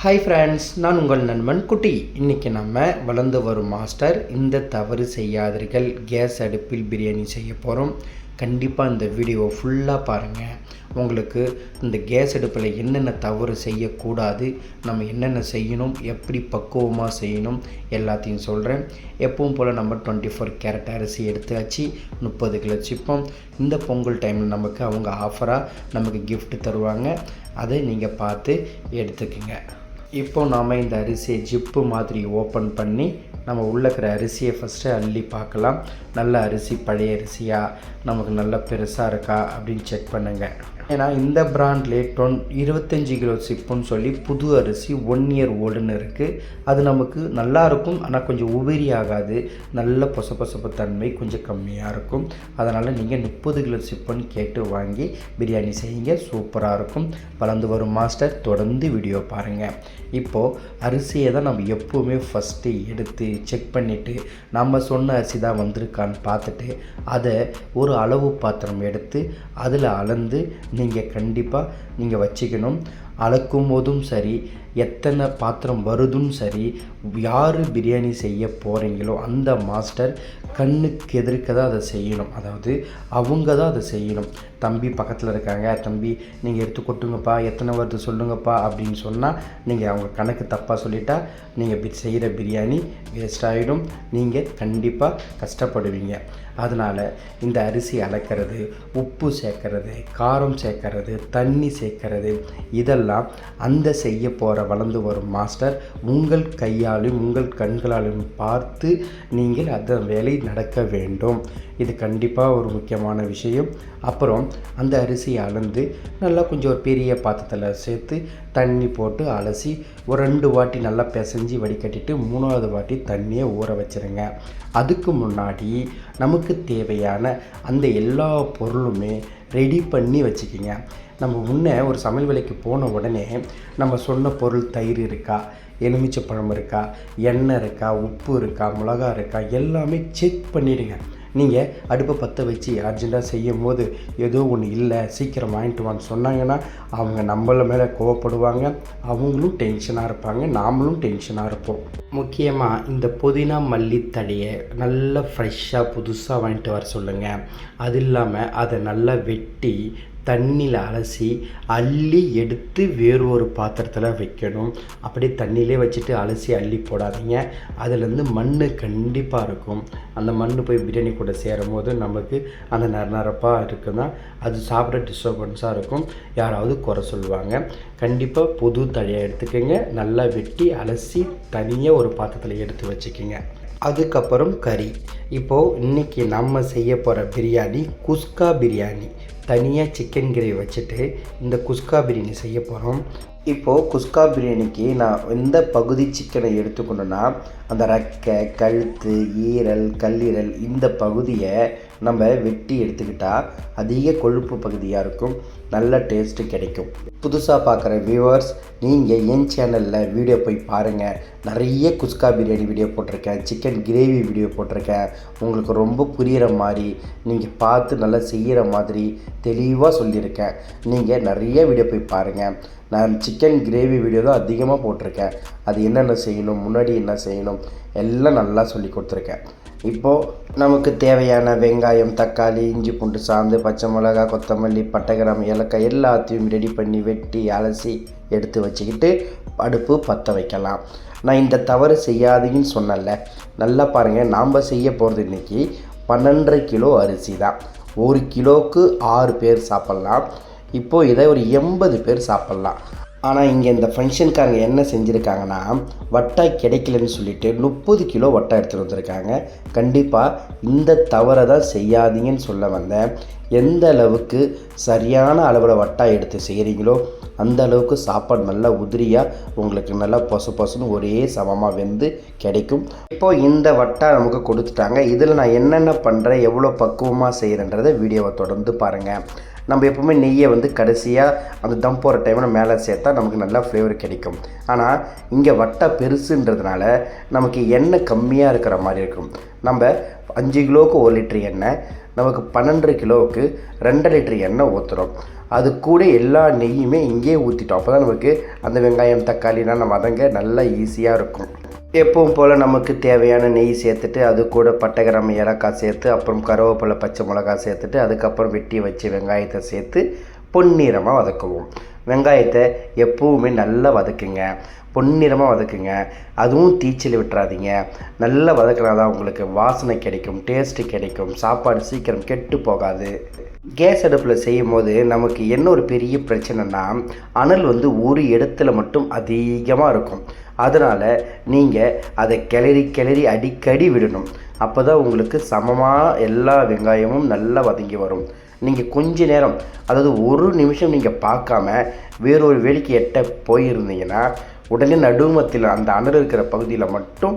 Hi friends நான் உங்கள் நண்பன் குட்டி. இன்றைக்கி நம்ம வளர்ந்து வரும் மாஸ்டர் இந்த தவறு செய்யாதீர்கள். கேஸ் அடுப்பில் பிரியாணி செய்ய போகிறோம் கண்டிப்பாக இந்த வீடியோவை ஃபுல்லாக பாருங்கள் உங்களுக்கு இந்த கேஸ் அடுப்பில் என்னென்ன தவறு செய்யக்கூடாது நம்ம என்னென்ன செய்யணும் எப்படி பக்குவமாக செய்யணும் எல்லாத்தையும் சொல்கிறேன் எப்பவும் போல் நம்ம டுவெண்ட்டி ஃபோர் கேரட் அரிசி எடுத்தாச்சு முப்பது கிலோ சிப்பம். இந்த பொங்கல் டைமில் நமக்கு அவங்க ஆஃபராக நமக்கு கிஃப்ட் தருவாங்க. அதை நீங்கள் பார்த்து எடுத்துக்கோங்க. இப்போ நாம் இந்த அரிசியை ஜிப்பு மாதிரி ஓப்பன் பண்ணி நம்ம உள்ளே இருக்கிற அரிசியை ஃபஸ்ட்டு அள்ளி பார்க்கலாம். நல்ல அரிசி பழைய அரிசியாக நமக்கு நல்ல பெருசாக இருக்கா? அப்படின்னு செக் பண்ணுங்கள் ஏன்னா இந்த பிராண்ட் டொன் இருபத்தஞ்சி கிலோ சிப்புன்னு சொல்லி புது அரிசி ஒன் இயர் ஓல்டுன்னு இருக்குது அது நமக்கு நல்லா இருக்கும் ஆனால் கொஞ்சம் உபரி ஆகாது. நல்ல பொசப்பொசப்பு தன்மை கொஞ்சம் கம்மியாக இருக்கும். அதனால் நீங்கள் முப்பது கிலோ சிப்புன்னு கேட்டு வாங்கி பிரியாணி செய்யுங்க சூப்பராக இருக்கும். வளர்ந்து வரும் மாஸ்டர் தொடர்ந்து வீடியோ பாருங்கள் இப்போது அரிசியை தான் நம்ம எப்போவுமே ஃபஸ்ட்டு எடுத்து செக் பண்ணிவிட்டு நம்ம சொன்ன அரிசி தான் வந்திருக்கான்னு பார்த்துட்டு அதை ஒரு அளவு பாத்திரம் எடுத்து அதில் அளந்து நீங்கள் கண்டிப்பாக நீங்கள் வச்சுக்கணும். அளக்கும் போதும் சரி. எத்தனை பாத்திரம் வருதுன்னு சரி யார் பிரியாணி செய்ய போகிறீங்களோ அந்த மாஸ்டர் கண்ணுக்கு எதிர்க்க தான் அதை செய்யணும். அதாவது அவங்க தான் அதை செய்யணும். தம்பி பக்கத்தில் இருக்காங்க தம்பி நீங்கள் எடுத்து கொட்டுங்கப்பா எத்தனை வருது சொல்லுங்கப்பா அப்படின்னு சொன்னால் நீங்கள் அவங்க கணக்கு தப்பாக சொல்லிட்டா நீங்கள் செய்கிற பிரியாணி வேஸ்ட் ஆகிடும் நீங்கள் கண்டிப்பாக கஷ்டப்படுவீங்க. அதனால் இந்த அரிசி அளக்கிறது உப்பு சேர்க்கறது காரம் சேர்க்கறது தண்ணி சேர்க்கறது இதெல்லாம் அந்த செய்ய போகிற வளர்ந்து வரும் மாஸ்டர் உங்கள் கையாலும் உங்கள் கண்களாலும் பார்த்து நீங்கள் அந்த வேலை நடக்க வேண்டும். இது கண்டிப்பாக ஒரு முக்கியமான விஷயம். அப்புறம் அந்த அரிசியை அளந்து நல்லா கொஞ்சம் ஒரு பெரிய பாத்திரத்தில் சேர்த்து தண்ணி போட்டு அலசி ஒரு ரெண்டு வாட்டி நல்லா பிசைஞ்சு வடிகட்டிட்டு மூணாவது வாட்டி தண்ணியை ஊற வச்சிருங்க. அதுக்கு முன்னாடி நமக்கு தேவையான அந்த எல்லா பொருளுமே ரெடி பண்ணி வச்சுக்கிங்க. நம்ம முன்னே ஒரு சமையல் வேலைக்கு போன உடனே நம்ம சொன்ன பொருள் தயிர் இருக்கா எலுமிச்சை பழம் இருக்கா எண்ணெய் இருக்கா உப்பு இருக்கா மிளகா இருக்கா எல்லாமே செக் பண்ணிடுங்க. நீங்கள் அடுப்பை பற்ற வச்சு அர்ஜெண்ட்டாக செய்யும் போது ஏதோ ஒன்று இல்லை சீக்கிரம் வாங்கிட்டு வான்னு சொன்னாங்கன்னா அவங்க நம்மள மேலே கோவப்படுவாங்க. அவங்களும் டென்ஷனாக இருப்பாங்க. நாமளும் டென்ஷனாக இருப்போம். முக்கியமாக இந்த புதினா மல்லி தழையை நல்லா ஃப்ரெஷ்ஷாக புதுசாக வாங்கிட்டு வர சொல்லுங்கள் அது இல்லாமல் அதை நல்லா வெட்டி தண்ணியில் அலசி அள்ளி எடுத்து வேறு ஒரு பாத்திரத்தில் வைக்கணும். அப்படியே தண்ணியிலே வச்சுட்டு அலசி அள்ளி போடாதீங்க. அதுலேருந்து மண் கண்டிப்பாக இருக்கும். அந்த மண் போய் பிரியாணி கூட சேரும் போது நமக்கு அந்த நர நரப்பாக இருக்குன்னா அது சாப்பிட டிஸ்டர்பன்ஸாக இருக்கும். யாராவது குறை சொல்லுவாங்க. கண்டிப்பாக புது தழையை எடுத்துக்கோங்க. நல்லா வெட்டி அலசி தனியாக ஒரு பாத்திரத்தில் எடுத்து வச்சுக்கோங்க. அதுக்கப்புறம் கறி. இப்போது இன்றைக்கி நம்ம செய்ய போகிற பிரியாணி குஸ்கா பிரியாணி. தனியாக சிக்கன் கிரேவி வச்சுட்டு இந்த குஸ்கா பிரியாணி செய்ய போகிறோம் இப்போது குஸ்கா பிரியாணிக்கு நான் எந்த பகுதி சிக்கனை எடுத்துக்கணுன்னா அந்த ரெக்கை கழுத்து ஈரல் கல்லீரல் இந்த பகுதியை நம்ம வெட்டி எடுத்துக்கிட்டால் அதிக கொழுப்பு பகுதியாக இருக்கும். நல்ல டேஸ்ட்டு கிடைக்கும். புதுசாக பார்க்குற வியூவர்ஸ் நீங்கள் என் சேனலில் வீடியோ போய் பாருங்கள் நிறைய குஸ்கா பிரியாணி வீடியோ போட்டிருக்கேன். சிக்கன் கிரேவி வீடியோ போட்டிருக்கேன். உங்களுக்கு ரொம்ப புரிகிற மாதிரி நீங்கள் பார்த்து நல்லா செய்கிற மாதிரி தெளிவாக சொல்லியிருக்கேன். நீங்கள் நிறைய வீடியோ போய் பாருங்கள் நான் சிக்கன் கிரேவி வீடியோ தான் அதிகமாக போட்டிருக்கேன். அது என்னென்ன செய்யணும் முன்னாடி என்ன செய்யணும் எல்லாம் நல்லா சொல்லி கொடுத்துருக்கேன். இப்போது நமக்கு தேவையான வெங்காயம் தக்காளி இஞ்சி பூண்டு சாந்து பச்சை மிளகா கொத்தமல்லி பட்டைகிராம் ஏலக்காய் எல்லாத்தையும் ரெடி பண்ணி வெட்டி அலசி எடுத்து வச்சுக்கிட்டு அடுப்பு பற்ற வைக்கலாம். நான் இந்த தவறு செய்யாதீங்கன்னு சொன்னல நல்லா பாருங்கள் நாம் செய்ய போகிறது இன்றைக்கி பன்னெண்டரை கிலோ அரிசி தான். ஒரு கிலோவுக்கு ஆறு பேர் சாப்பிட்லாம். இப்போது இதை ஒரு எண்பது பேர் சாப்பிட்லாம். ஆனால் இங்கே இந்த ஃபங்க்ஷனுக்காரங்க என்ன செஞ்சுருக்காங்கன்னா வட்டா கிடைக்கலன்னு சொல்லிட்டு முப்பது கிலோ வட்டா எடுத்துகிட்டு வந்திருக்காங்க. கண்டிப்பாக இந்த தவறை தான் செய்யாதீங்கன்னு சொல்ல வந்தேன். எந்த அளவுக்கு சரியான அளவில் வட்டா எடுத்து செய்கிறீங்களோ அந்த அளவுக்கு சாப்பாடு நல்லா உதிரியாக உங்களுக்கு நல்லா பொசு பொசுன்னு ஒரே சமமாக வெந்து கிடைக்கும். இப்போது இந்த வட்டா நமக்கு கொடுத்துட்டாங்க. இதில் நான் என்னென்ன பண்ணுறேன் எவ்வளோ பக்குவமாக செய்கிறேன்றதை வீடியோவை தொடர்ந்து பாருங்கள் நம்ம எப்போவுமே நெய்யை வந்து கடைசியாக அந்த தம் போகிற டைமில் மேலே சேர்த்தா நமக்கு நல்லா ஃப்ளேவர் கிடைக்கும். ஆனால் இங்கே வட்டை பெருசுன்றதுனால நமக்கு எண்ணெய் கம்மியாக இருக்கிற மாதிரி இருக்கும். நம்ம அஞ்சு கிலோவுக்கு ஒரு லிட்டர் எண்ணெய் நமக்கு பன்னெண்டு கிலோவுக்கு ரெண்டு லிட்டர் எண்ணெய் ஊற்றுறோம் அது கூட எல்லா நெய்யுமே இங்கேயே ஊற்றிட்டோம் அப்போ தான் நமக்கு அந்த வெங்காயம் தக்காளிலாம் நம்ம வதங்க நல்லா ஈஸியாக இருக்கும். எப்பவும் போல் நமக்கு தேவையான நெய் சேர்த்துட்டு அது கூட பட்டை ஏலக்காய் சேர்த்து அப்புறம் கருவேப்பிலை பச்சை மிளகாய் சேர்த்துட்டு அதுக்கப்புறம் வெட்டி வச்சு வெங்காயத்தை சேர்த்து பொன்னிறமாக வதக்குவோம். வெங்காயத்தை எப்பவுமே நல்லா வதக்குங்க. பொன்னிறமாக வதக்குங்க. அதுவும் தீச்சல் விட்டுறாதீங்க. நல்லா வதக்கினா தான் உங்களுக்கு வாசனை கிடைக்கும் டேஸ்ட்டு கிடைக்கும். சாப்பாடு சீக்கிரம் கெட்டு போகாது. கேஸ் அடுப்பில் செய்யும் போது நமக்கு என்ன ஒரு பெரிய பிரச்சனைனா அனல் வந்து ஒரு இடத்துல மட்டும் அதிகமாக இருக்கும். அதனால் நீங்கள் அதை கிளறி கிளறி அடிக்கடி விடணும். அப்போ தான் உங்களுக்கு சமமாக எல்லா வெங்காயமும் நல்லா வதங்கி வரும். நீங்கள் கொஞ்ச நேரம் அதாவது ஒரு நிமிஷம் நீங்கள் பார்க்காம வேறொரு வேலைக்கு எட்ட போயிருந்தீங்கன்னா உடனே நடுமத்தில் அந்த அனல் இருக்கிற பகுதியில் மட்டும்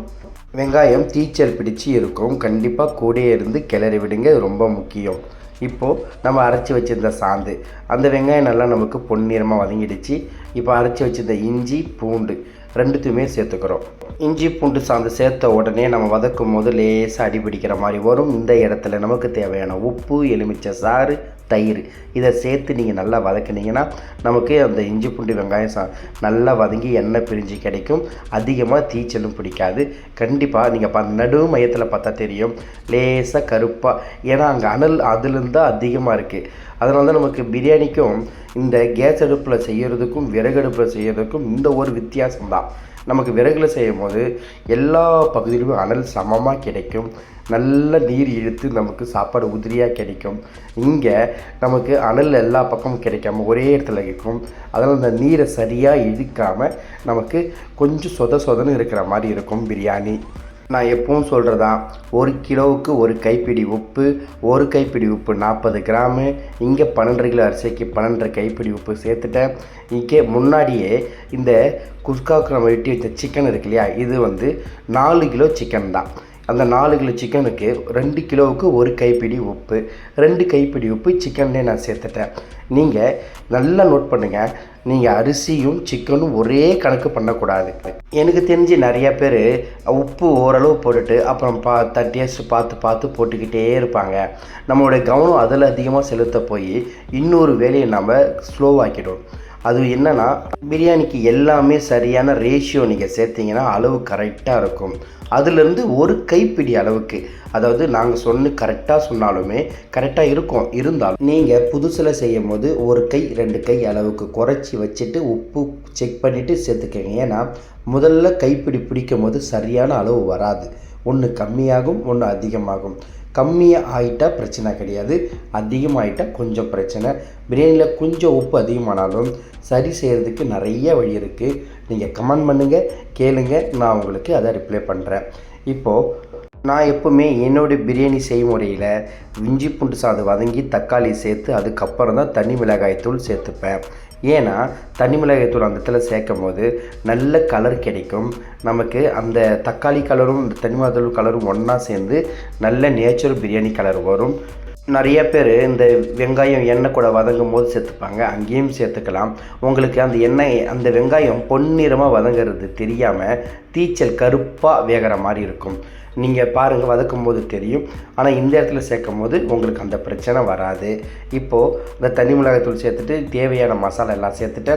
வெங்காயம் தீச்சல் பிடிச்சு இருக்கும். கண்டிப்பாக கூடயே இருந்து கிளறி விடுங்க. இது ரொம்ப முக்கியம். இப்போது நம்ம அரைச்சி வச்சிருந்த சாந்து. அந்த வெங்காயம் நல்லா நமக்கு பொன்னிறமாக வதங்கிடுச்சு. இப்போ அரைச்சி வச்சுருந்த இஞ்சி பூண்டு. ரெண்டுத்தையுமே சேர்த்துக்கிறோம். இஞ்சி பூண்டு சாந்து சேர்த்த உடனே நம்ம வதக்கும் போது லேசாக அடிபிடிக்கிற மாதிரி வரும். இந்த இடத்துல நமக்கு தேவையான உப்பு எலுமிச்சை சாறு தயிர். இதை சேர்த்து நீங்கள் நல்லா வதக்குனீங்கன்னா நமக்கு அந்த இஞ்சி பூண்டு வெங்காயம் சா நல்லா வதங்கி எண்ணெய் பிரிஞ்சு கிடைக்கும். அதிகமாக தீச்சலும் பிடிக்காது. கண்டிப்பாக நீங்கள் பா நடு மையத்தில் பார்த்தா தெரியும். லேசாக கருப்பாக ஏன்னா அங்கே அனல் அதுலேருந்து தான் அதிகமாக இருக்குது அதனால தான் நமக்கு பிரியாணிக்கும் இந்த கேஸ் அடுப்பில் செய்கிறதுக்கும் விறகு அடுப்பில் செய்கிறதுக்கும் இந்த ஒரு வித்தியாசம் தான் நமக்கு விறகுல செய்யும் போது எல்லா பகுதியிலுமே அனல் சமமாக கிடைக்கும். நல்ல நீர் இழுத்து நமக்கு சாப்பாடு உதிரியாக கிடைக்கும். இங்கே நமக்கு அனல் எல்லா பக்கமும் கிடைக்காம ஒரே இடத்துல இருக்கும். அதனால் அந்த நீரை சரியாக இழுக்காமல் நமக்கு கொஞ்சம் சொத சொதன்னு இருக்கிற மாதிரி இருக்கும் பிரியாணி. நான் எப்பவும் சொல்கிறதா ஒரு கிலோவுக்கு ஒரு கைப்பிடி உப்பு ஒரு கைப்பிடி உப்பு நாற்பது கிராமு இங்கே பன்னெண்டு கிலோ அரிசிக்கு பன்னெண்டரை கைப்பிடி உப்பு சேர்த்துட்டேன். இங்கே முன்னாடியே இந்த குஸ்காவுக்கு நம்ம வெட்டி வச்ச சிக்கன் இருக்கு இல்லையா இது வந்து நாலு கிலோ சிக்கன் தான். அந்த நாலு கிலோ சிக்கனுக்கு ரெண்டு கிலோவுக்கு ஒரு கைப்பிடி உப்பு ரெண்டு கைப்பிடி உப்பு சிக்கன்லேயே நான் சேர்த்துட்டேன். நீங்கள் நல்லா நோட் பண்ணுங்கள் நீங்கள் அரிசியும் சிக்கனும் ஒரே கணக்கு பண்ணக்கூடாது. எனக்கு தெரிஞ்சு நிறைய பேர் உப்பு ஓரளவு போட்டுட்டு அப்புறம் பா டேஸ்ட் பார்த்து பார்த்து போட்டுக்கிட்டே இருப்பாங்க. நம்மளுடைய கவனம் அதில் அதிகமாக செலுத்த போய் இன்னொரு வேலையை நம்ம ஸ்லோவாக்கிடும் அது என்னன்னா பிரியாணிக்கு எல்லாமே சரியான ரேஷியோ நீங்கள் சேர்த்தீங்கன்னா அளவு கரெக்டாக இருக்கும். அதுலேருந்து ஒரு கைப்பிடி அளவுக்கு அதாவது நாங்கள் சொன்னு கரெக்டாக சொன்னாலுமே கரெக்டாக இருக்கும். இருந்தாலும் நீங்கள் புதுசில் செய்யும் போது ஒரு கை ரெண்டு கை அளவுக்கு குறைச்சி வச்சுட்டு உப்பு செக் பண்ணிவிட்டு சேர்த்துக்கங்க. ஏன்னா முதல்ல கைப்பிடி பிடிக்கும் போது சரியான அளவு வராது. ஒன்று கம்மியாகும் ஒன்று அதிகமாகும். கம்மியாக ஆகிட்டால் பிரச்சனை கிடையாது. அதிகமாகிட்டா கொஞ்சம் பிரச்சனை. பிரியாணியில் கொஞ்சம் உப்பு அதிகமானாலும் சரி செய்கிறதுக்கு நிறைய வழி இருக்குது நீங்கள் கமெண்ட் பண்ணுங்கள் கேளுங்க. நான் உங்களுக்கு அதை ரிப்ளை பண்ணுறேன் இப்போது நான் எப்போவுமே என்னோடய பிரியாணி செய்முறையில் இஞ்சி பூண்டு சாதம் வதங்கி தக்காளி சேர்த்து அதுக்கப்புறம் தான் தனி மிளகாய் தூள் சேர்த்துப்பேன். ஏன்னா தனி மிளகாய் தூள் அந்த இடத்துல சேர்க்கும் போது நல்ல கலர் கிடைக்கும். நமக்கு அந்த தக்காளி கலரும் இந்த தனி மிளகாய்த்தூள் கலரும் ஒன்றா சேர்ந்து நல்ல நேச்சுரல் பிரியாணி கலர் வரும். நிறைய பேர் இந்த வெங்காயம் எண்ணெய் கூட வதங்கும் போது சேர்த்துப்பாங்க. அங்கேயும் சேர்த்துக்கலாம். உங்களுக்கு அந்த எண்ணெய் அந்த வெங்காயம் பொன்னிறமாக வதங்கிறது தெரியாமல் தீச்சல் கருப்பாக வேகிற மாதிரி இருக்கும். நீங்கள் பாருங்கள் வதக்கும் போது தெரியும். ஆனால் இந்த இடத்துல சேர்க்கும் போது உங்களுக்கு அந்த பிரச்சனை வராது. இப்போது இந்த தனி மிளகாய்த்தூள் சேர்த்துட்டு தேவையான மசாலா எல்லாம் சேர்த்துட்டு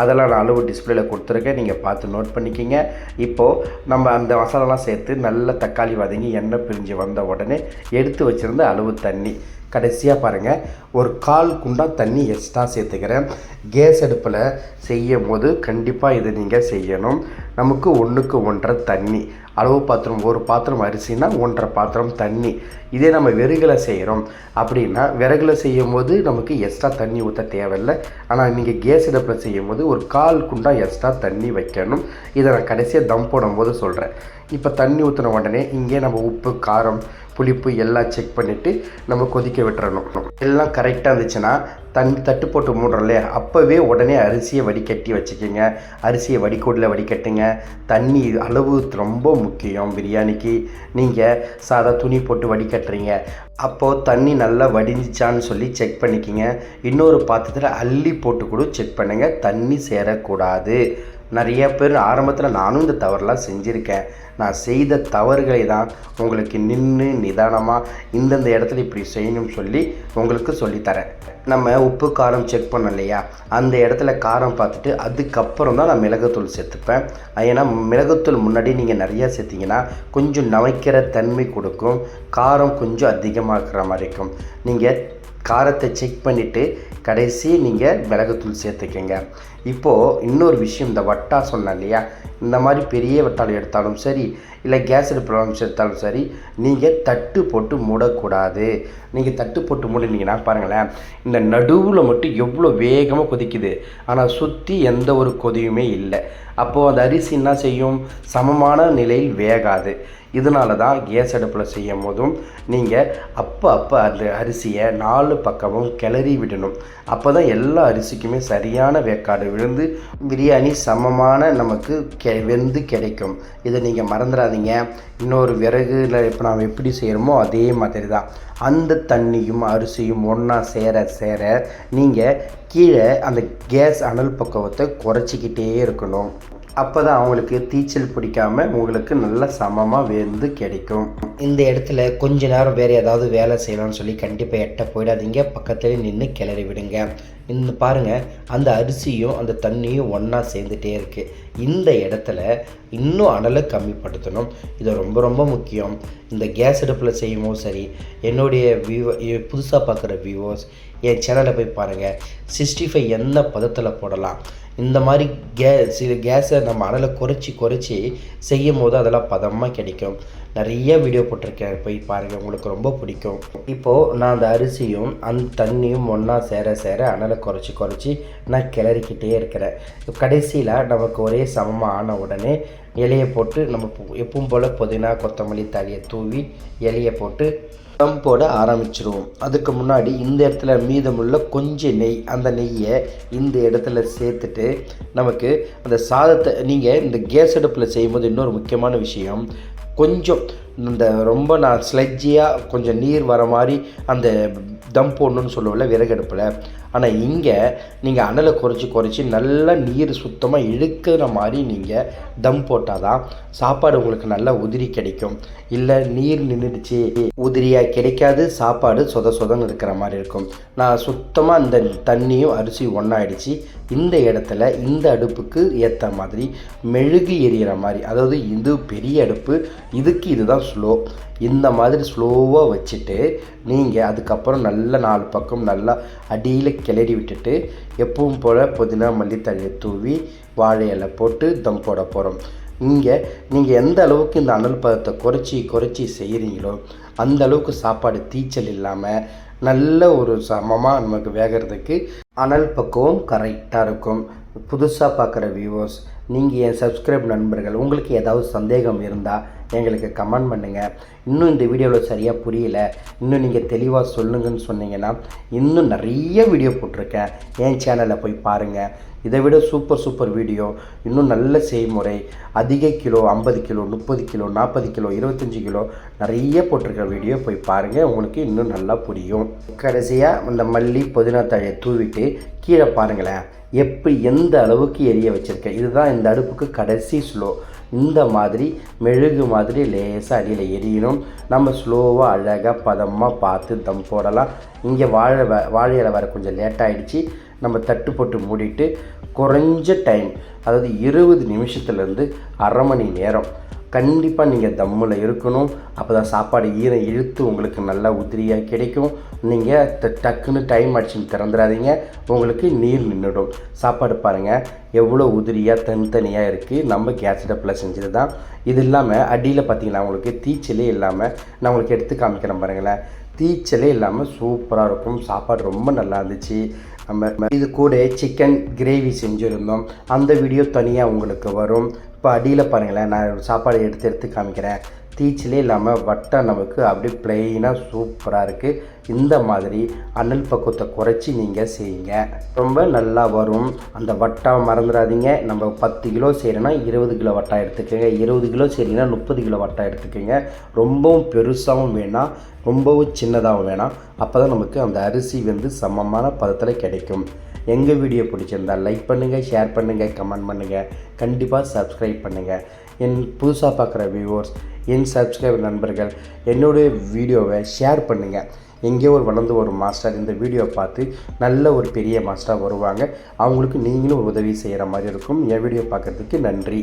அதெல்லாம் நான் அளவு டிஸ்பிளேல கொடுத்துருக்கேன். நீங்கள் பார்த்து நோட் பண்ணிக்கிங்க. இப்போது நம்ம அந்த மசாலாலாம் சேர்த்து நல்ல தக்காளி வதங்கி எண்ணெய் பிரிஞ்சு வந்த உடனே எடுத்து வச்சுருந்த அளவு தண்ணி. கடைசியாக பாருங்கள் ஒரு கால் குண்டா தண்ணி எக்ஸ்ட்ரா சேர்த்துக்கிறேன். கேஸ் அடுப்பில் செய்யும் போது கண்டிப்பாக இதை நீங்கள் செய்யணும். நமக்கு ஒன்றுக்கு ஒன்றரை தண்ணி. அளவு பாத்திரம் ஒரு பாத்திரம் அரிசினா ஒன்றரை பாத்திரம் தண்ணி. இதே நம்ம விறகுல செய்கிறோம் அப்படின்னா விறகுல செய்யும் போது நமக்கு எக்ஸ்ட்ரா தண்ணி ஊற்ற தேவையில்லை. ஆனால் நீங்கள் கேஸ் அடுப்பில் செய்யும் போது ஒரு கால் குண்டா எக்ஸ்ட்ரா தண்ணி வைக்கணும். இதை நான் கடைசியாக தம் போடும்போது சொல்கிறேன் இப்போ தண்ணி ஊற்றின உடனே இங்கே நம்ம உப்பு காரம் புளிப்பு எல்லாம் செக் பண்ணிவிட்டு நம்ம கொதிக்க விட்டுறணும். எல்லாம் கரெக்டாக இருந்துச்சுன்னா தண்ணி தட்டு போட்டு மூடுறோம் இல்லையா? அப்போவே உடனே அரிசியை வடிகட்டி வச்சுக்கோங்க. அரிசியை வடிகோடில் வடிகட்டுங்க. தண்ணி அளவு ரொம்ப முக்கியம் பிரியாணிக்கு. நீங்கள் சாதா துணி போட்டு வடிகட்டுறீங்க. அப்போது தண்ணி நல்லா வடிஞ்சிச்சான்னு சொல்லி செக் பண்ணிக்கிங்க. இன்னொரு பாத்திரத்தில் அள்ளி போட்டு கூட செக் பண்ணுங்கள் தண்ணி சேரக்கூடாது. நிறைய பேர் ஆரம்பத்தில் நானும் இந்த தவறுலாம் செஞ்சுருக்கேன். நான் செய்த தவறுகளை தான் உங்களுக்கு நின்று நிதானமாக இந்தந்த இடத்துல இப்படி செய்யணும்னு சொல்லி உங்களுக்கு சொல்லித்தரேன். நம்ம உப்பு காரம் செக் பண்ணோம் இல்லையா? அந்த இடத்துல காரம் பார்த்துட்டு அதுக்கப்புறம் தான் நான் மிளகுத்தூள் சேர்த்துப்பேன். ஏன்னா மிளகுத்தூள் முன்னாடி நீங்கள் நிறையா சேர்த்திங்கன்னா கொஞ்சம் நமைக்கிற தன்மை கொடுக்கும். காரம் கொஞ்சம் அதிகமாகிற மாதிரி இருக்கும். நீங்கள் காரத்தை செக் பண்ணிவிட்டு கடைசி நீங்கள் மிளகுத்தூள் சேர்த்துக்கங்க. இப்போது இன்னொரு விஷயம் இந்த வட்டா சொன்னேன் இல்லையா? இந்த மாதிரி பெரிய வட்டால் எடுத்தாலும் சரி இல்லை கேஸ் அடுப்பில் எடுத்தாலும் சரி நீங்கள் தட்டு போட்டு மூடக்கூடாது. நீங்கள் தட்டு போட்டு மூடினீங்கன்னா பாருங்களேன் இந்த நடுவில் மட்டும் எவ்வளோ வேகமாக கொதிக்குது. ஆனால் சுற்றி எந்த ஒரு கொதியுமே இல்லை. அப்போது அந்த அரிசி என்ன செய்யும்? சமமான நிலையில் வேகாது. இதனால தான் கேஸ் அடுப்பில் செய்யும் போதும் நீங்கள் அப்போ அப்போ அந்த அரிசியை நாலு பக்கமும் கிளறி விடணும். அப்போ தான் எல்லா அரிசிக்குமே சரியான வேக்காடு விழுந்து பிரியாணி சமமான நமக்கு கெ வெந்து கிடைக்கும். இதை நீங்கள் மறந்துடாதீங்க இன்னொரு விறகுல இப்போ நாம் எப்படி செய்கிறோமோ அதே மாதிரி தான் அந்த தண்ணியும் அரிசியும் ஒன்றா சேர சேர நீங்கள் கீழே அந்த கேஸ் அனல் பக்குவத்தை குறைச்சிக்கிட்டே இருக்கணும். அப்போ தான் அவங்களுக்கு தீச்சல் பிடிக்காம உங்களுக்கு நல்ல சமமாக வெந்து கிடைக்கும். இந்த இடத்துல கொஞ்ச நேரம் வேறு ஏதாவது வேலை செய்யலாம்னு சொல்லி கண்டிப்பாக எட்ட போயிடாதீங்க. பக்கத்துலேயே நின்று கிளறி விடுங்க. இந்த பாருங்கள் அந்த அரிசியும் அந்த தண்ணியும் ஒன்றா சேர்ந்துட்டே இருக்குது இந்த இடத்துல இன்னும் அனலை கம்மிப்படுத்தணும். இது ரொம்ப ரொம்ப முக்கியம். இந்த கேஸ் அடுப்பில் செய்யும்போது சரி என்னுடைய வியூ புதுசாக பார்க்குற வியூவர்ஸ் என் சேனலை போய் பாருங்கள் சிக்ஸ்டி ஃபைவ் எந்த பதத்தில் போடலாம்? இந்த மாதிரி கே சில கேஸை நம்ம அனலை குறைச்சி குறைச்சி செய்யும் போது அதெல்லாம் பதமாக கிடைக்கும். நிறைய வீடியோ போட்டிருக்கேன். போய் பாருங்கள் உங்களுக்கு ரொம்ப பிடிக்கும். இப்போது நான் அந்த அரிசியும் அந்த தண்ணியும் ஒன்றா சேர சேர அனலை குறைச்சி குறைச்சி நான் கிளறிக்கிட்டே இருக்கிறேன். கடைசியில் நமக்கு ஒரே சமமாக ஆன உடனே இலையை போட்டு நம்ம எப்பவும் போல் புதினா கொத்தமல்லி தழையை தூவி இலையை போட்டு தம் போட ஆரம்பிச்சிருவோம். அதுக்கு முன்னாடி இந்த இடத்துல மீதமுள்ள கொஞ்சம் நெய் அந்த நெய்யை இந்த இடத்துல சேர்த்துட்டு நமக்கு அந்த சாதத்தை நீங்கள் இந்த கேஸ் அடுப்பில் செய்யும்போது இன்னொரு முக்கியமான விஷயம் கொஞ்சம் இந்த ரொம்ப நான் ஸ்லெஜ்ஜியாக கொஞ்சம் நீர் வர மாதிரி அந்த தம் போடணுன்னு சொல்லுவோம்ல விறகடுப்பில் ஆனால் இங்கே நீங்கள் அனலை குறைச்சி குறைச்சி நல்லா நீர் சுத்தமாக இழுக்கிற மாதிரி நீங்கள் தம் போட்டால் தான் சாப்பாடு உங்களுக்கு நல்லா உதிரி கிடைக்கும். இல்லை நீர் நின்றுடுச்சு உதிரியாக கிடைக்காது சாப்பாடு சொத சொதன்னு இருக்கிற மாதிரி இருக்கும். நான் சுத்தமாக இந்த தண்ணியும் அரிசியும் ஒன்றாயிடுச்சு இந்த இடத்துல இந்த அடுப்புக்கு ஏற்ற மாதிரி மெழுகு எரியிற மாதிரி அதாவது இது பெரிய அடுப்பு இதுக்கு இதுதான் ஸ்லோ. இந்த மாதிரி ஸ்லோவாக வச்சுட்டு நீங்கள் அதுக்கப்புறம் நல்ல நாலு பக்கம் நல்லா அடியில் கிளறி விட்டுட்டு எப்பவும் போல் புதினா மல்லித்தழையை தூவி வாழை இலை போட்டு தம் போட போகிறோம் இங்கே நீங்கள் எந்த அளவுக்கு இந்த அனல் பதத்தை குறைச்சி குறைச்சி செய்கிறீங்களோ அந்த அளவுக்கு சாப்பாடு தீச்சல் இல்லாமல் நல்ல ஒரு சமமாக நமக்கு வேகிறதுக்கு அனல் பக்குவம் கரெக்டாக இருக்கும். புதுசாக பார்க்குற வியூவர்ஸ் நீங்கள் என் சப்ஸ்கிரைப் நண்பர்கள் உங்களுக்கு ஏதாவது சந்தேகம் இருந்தால் எங்களுக்கு கமெண்ட் பண்ணுங்கள் இன்னும் இந்த வீடியோவில் சரியாக புரியல இன்னும் நீங்கள் தெளிவாக சொல்லுங்கன்னு சொன்னீங்கன்னா இன்னும் நிறைய வீடியோ போட்டிருக்கேன். என் சேனலில் போய் பாருங்கள் இதை விட சூப்பர் சூப்பர் வீடியோ இன்னும் நல்ல செய்முறை. அதிக கிலோ ஐம்பது கிலோ முப்பது கிலோ நாற்பது கிலோ இருபத்தஞ்சி கிலோ நிறைய போட்டிருக்க வீடியோ போய் பாருங்கள் உங்களுக்கு இன்னும் நல்லா புரியும். கடைசியாக இந்த மல்லி புதினா தழையை தூவிட்டு கீழே பாருங்களேன். எப்படி எந்த அளவுக்கு எரிய வச்சுருக்கேன் இதுதான் இந்த அடுப்புக்கு கடைசி ஸ்லோ. இந்த மாதிரி மெழுகு மாதிரி லேசாக அடியில் எரியணும். நம்ம ஸ்லோவாக அழகாக பதமாக பார்த்து தம் போடலாம். இங்கே வாழை வ வாழை இலை வர கொஞ்சம் லேட்டாகிடுச்சு நம்ம தட்டு போட்டு மூடிட்டு குறைஞ்ச டைம் அதாவது இருபது நிமிஷத்துலேருந்து அரை மணி நேரம் கண்டிப்பாக நீங்கள் தம்மில் இருக்கணும். அப்போ தான் சாப்பாடு ஈரம் இழுத்து உங்களுக்கு நல்லா உதிரியாக கிடைக்கும். நீங்கள் ட டக்குன்னு டைம் அடிச்சுன்னு திறந்துடாதீங்க உங்களுக்கு நீர் நின்றுடும் சாப்பாடு பாருங்கள் எவ்வளோ உதிரியாக தனித்தனியாக இருக்குது நம்ம கேஸ் அடுப்பில் செஞ்சது தான் இது இல்லாமல் அடியில் பார்த்தீங்கன்னா உங்களுக்கு தீச்சலே இல்லாமல் நான் உங்களுக்கு எடுத்து காமிக்கிறேன் பாருங்களேன். தீச்சலே இல்லாமல் சூப்பராக இருக்கும். சாப்பாடு ரொம்ப நல்லா இருந்துச்சு. நம்ம இது கூட சிக்கன் கிரேவி செஞ்சுருந்தோம். அந்த வீடியோ தனியாக உங்களுக்கு வரும். இப்போ அடியில் பாருங்களேன் நான் சாப்பாடு எடுத்து எடுத்து காமிக்கிறேன். தீச்சிலே இல்லாமல் வட்டம் நமக்கு அப்படியே ப்ளெயினாக சூப்பராக இருக்குது இந்த மாதிரி அனல் பக்குவத்தை குறைச்சி நீங்கள் செய்யுங்க. ரொம்ப நல்லா வரும். அந்த வட்டம் மறந்துடாதீங்க. நம்ம பத்து கிலோ செய்கிறோன்னா இருபது கிலோ வட்டம் எடுத்துக்கோங்க. இருபது கிலோ செய்கிறீங்கன்னா முப்பது கிலோ வட்டம் எடுத்துக்கோங்க. ரொம்பவும் பெருசாகவும் வேணாம். ரொம்பவும் சின்னதாகவும் வேணாம். அப்போ தான் நமக்கு அந்த அரிசி வந்து சமமான பதத்தில் கிடைக்கும். எங்கள் வீடியோ பிடிச்சிருந்தால் லைக் பண்ணுங்கள் ஷேர் பண்ணுங்கள் கமெண்ட் பண்ணுங்கள் கண்டிப்பாக சப்ஸ்கிரைப் பண்ணுங்கள் என் புதுசாக பார்க்குற வியூவர்ஸ் என் சப்ஸ்கிரைபர் நண்பர்கள் என்னுடைய வீடியோவை ஷேர் பண்ணுங்கள் எங்கேயோ ஒரு வளர்ந்து ஒரு மாஸ்டர் இந்த வீடியோ பார்த்து நல்ல ஒரு பெரிய மாஸ்டராக வருவாங்க. அவங்களுக்கு நீங்களும் உதவி செய்கிற மாதிரி இருக்கும். என் வீடியோ பார்க்குறதுக்கு நன்றி.